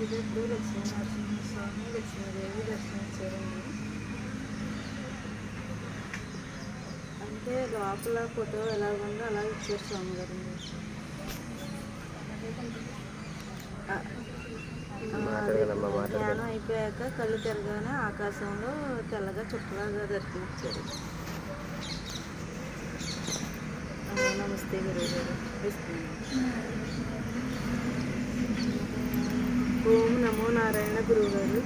వచ్చేటప్పుడు లక్ష్మీ నరసింహస్వామి లక్ష్మీదేవి దర్శించారండి అంటే లోపల ఫోటో ఎలా ఉందో అలా ఇచ్చారు స్వామి గారండి మాట్లాడగలం. ధ్యానం అయిపోయాక కళ్ళు తిరగానే ఆకాశంలో తెల్లగా చుక్కలాగా దర్శనమిచ్చారు ఆ, నమస్తే గురువు గారు నమో నారాయణ గురువు గారు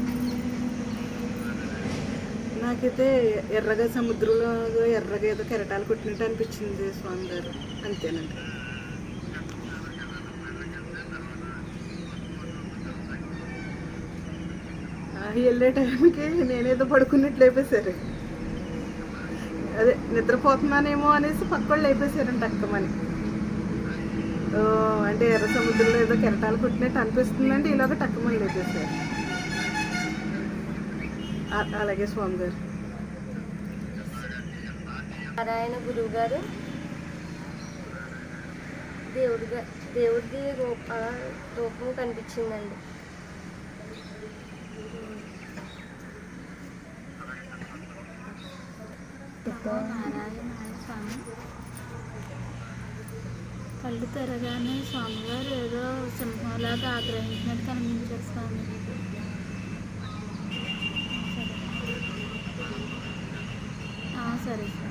నాకైతే ఎర్రగా సముద్రంలో ఎర్రగా ఏదో కెరటాలు కొట్టినట్టు అనిపించింది స్వామి గారు అంతేనండి. ఆ, వెళ్ళే టైంకి నేనేదో పడుకున్నట్టు లేపేశారు. అదే నిద్రపోతున్నానేమో అనేసి పక్క వాళ్ళు లేపేశారంట అక్కమని. అంటే ఎర్ర సముద్రంలో ఏదో కెరటాలు కొట్టినట్టు అనిపిస్తుందంటే ఇలాగ టక్కమని లేపేశారు ఆ- అలాగే స్వామి గారు నారాయణ గురువు గారు దేవుడిగా దేవుడిది రూప రూపం కనిపించిందండి. నారాయణ స్వామి. కళ్ళు తెరగానే స్వామివారు ఏదో సింహంలాగా ఆగ్రహించినట్టు కనిపించారు స్వామి. సరే. సరే.